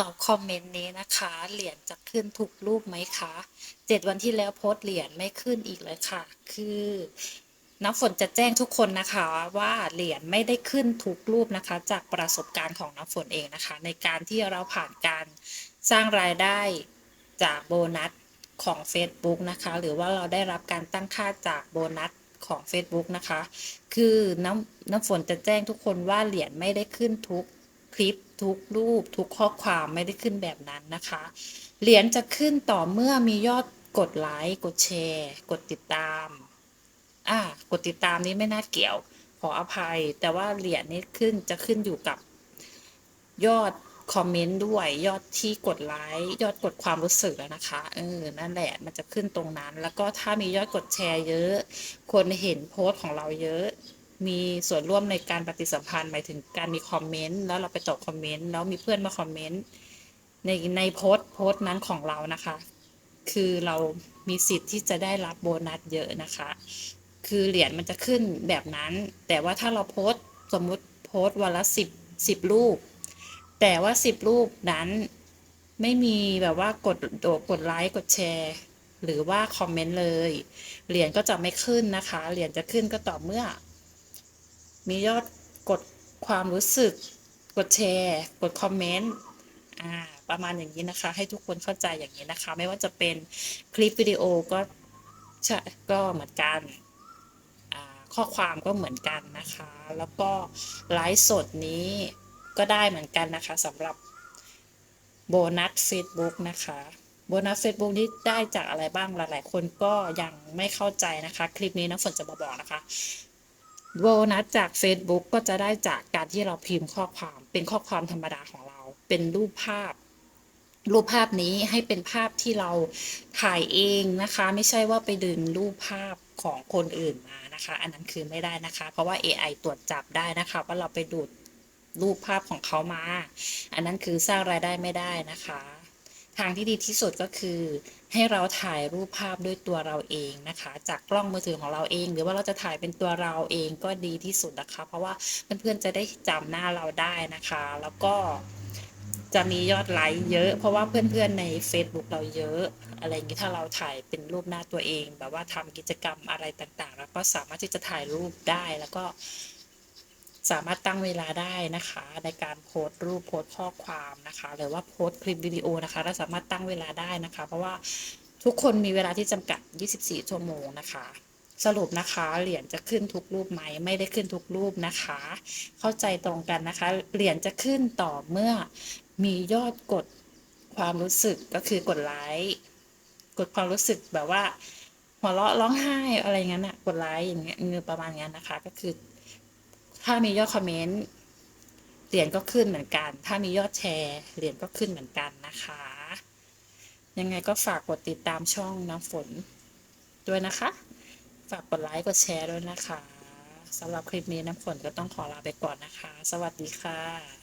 ตอบคอมเมนต์นี้นะคะ เหรียญจะขึ้นทุกรูปไหมคะเจ็ดวันที่แล้วโพสเหรียญไม่ขึ้นอีกเลยค่ะ คือน้ำฝนจะแจ้งทุกคนนะคะว่าเหรียญไม่ได้ขึ้นทุกรูปนะคะ จากประสบการณ์ของน้ำฝนเองนะคะ ในการที่เราผ่านการสร้างรายได้จากโบนัสของ Facebook นะคะ หรือว่าเราได้รับการตั้งค่าจากโบนัสของ Facebook นะคะ คือน้ำน้ำฝนจะแจ้งทุกคนว่าเหรียญไม่ได้ขึ้นทุก คลิปทุกรูป ทุกข้อความไม่ได้ขึ้นแบบนั้นนะคะ เหรียญจะขึ้นต่อเมื่อมียอดกดไลค์กดแชร์ กดติดตาม อ่ากดติดตามนี้ไม่น่าเกี่ยว ขออภัย แต่ว่าเหรียญนี้ขึ้นจะขึ้นอยู่กับยอดคอมเมนต์ด้วยยอดที่กดไลค์ยอดกดความรู้สึกแล้วนะคะเออนั่นแหละมันจะขึ้นตรงนั้น แล้วก็ถ้ามียอดกดแชร์เยอะ คนเห็นโพสต์ของเราเยอะ มีส่วนร่วมในการปฏิสัมพันธ์หมายถึงการมีคอมเมนต์แล้วเราไปตอบคอมเมนต์แล้วมีเพื่อนมาคอมเมนต์ในในโพสต์โพสต์นั้นของเรานะคะ คือเรามีสิทธิ์ที่จะได้รับโบนัสเยอะนะคะ คือเหรียญมันจะขึ้นแบบนั้น แต่ว่าถ้าเราโพสต์สมมุติโพสต์วันละสิบสิบรูป แต่ว่าสิบรูปนั้นไม่มีแบบว่ากดโดดกดไลค์กดแชร์ หรือว่าคอมเมนต์เลยเหรียญก็จะไม่ขึ้นนะคะเหรียญจะขึ้นก็ต่อเมื่อ มียอดกดความรู้สึก กดแชร์ กดคอมเมนต์ประมาณอย่างนี้นะคะ ให้ทุกคนเข้าใจอย่างนี้นะคะ ไม่ว่าจะเป็นคลิปวิดีโอก็ก็เหมือนกันข้อความก็เหมือนกันนะคะ แล้วก็ไลฟ์สดนี้ก็ได้เหมือนกันนะคะสำหรับโบนัส Facebook นะคะโบนัส Facebook นี้ได้จากอะไรบ้างหลาย ๆ คนก็ยังไม่เข้าใจนะคะ คลิปนี้น้ำฝนจะมาบอกนะคะ โบนัสจาก Facebook ก็จะได้จากการที่เราพิมพ์ข้อความ เป็นข้อความธรรมดาของเรา เป็นรูปภาพ รูปภาพนี้ให้เป็นภาพที่เราถ่ายเองนะคะ ไม่ใช่ว่าไปดึงรูปภาพของคนอื่นมานะคะ อันนั้นคือไม่ได้นะคะ เพราะว่า AI ตรวจจับได้นะคะ ว่าเราไปดูดรูปภาพของเขามา อันนั้นคือสร้างรายได้ไม่ได้นะคะ ทางที่ดีที่สุดก็คือ ให้เราถ่ายรูปภาพด้วยตัวเราเองนะคะ จากกล้องมือถือของเราเอง หรือว่าเราจะถ่ายเป็นตัวเราเองก็ดีที่สุดนะคะ เพราะว่าเพื่อนๆจะได้จำหน้าเราได้นะคะ แล้วก็จะมียอดไลค์เยอะ เพราะว่าเพื่อนๆใน Facebook เราเยอะ อะไรอย่างนี้ถ้าเราถ่ายเป็นรูปหน้าตัวเอง แบบว่าทำกิจกรรมอะไรต่างๆ แล้วก็สามารถที่จะถ่ายรูปได้แล้วก็ สามารถตั้งเวลาได้นะคะ ในการโพสต์รูปโพสต์ข้อความนะคะ หรือว่าโพสต์คลิปวิดีโอนะคะเราสามารถตั้งเวลาได้นะคะ เพราะว่าทุกคนมีเวลาที่จำกัด 24 ชั่วโมงนะคะ สรุปนะคะเหรียญจะขึ้นทุกรูปไหมไม่ได้ขึ้นทุกรูปนะคะ เข้าใจตรงกันนะคะ เหรียญจะขึ้นต่อเมื่อมียอดกดความรู้สึกก็คือกดไลค์กดความรู้สึกแบบว่าหัวเราะร้องไห้อะไรเงี้ยน่ะกดไลค์อย่างเงี้ยเงือประมาณเงี้ยนะคะ ก็คือ ถ้ามียอดคอมเมนต์เหรียญก็ขึ้นเหมือนกัน ถ้ามียอดแชร์เหรียญก็ขึ้นเหมือนกันนะคะ ยังไงก็ฝากกดติดตามช่องน้ำฝนด้วยนะคะ ฝากกดไลค์กดแชร์ด้วยนะคะสำหรับคลิปนี้น้ำฝนก็ต้องขอลาไปก่อนนะคะ สวัสดีค่ะ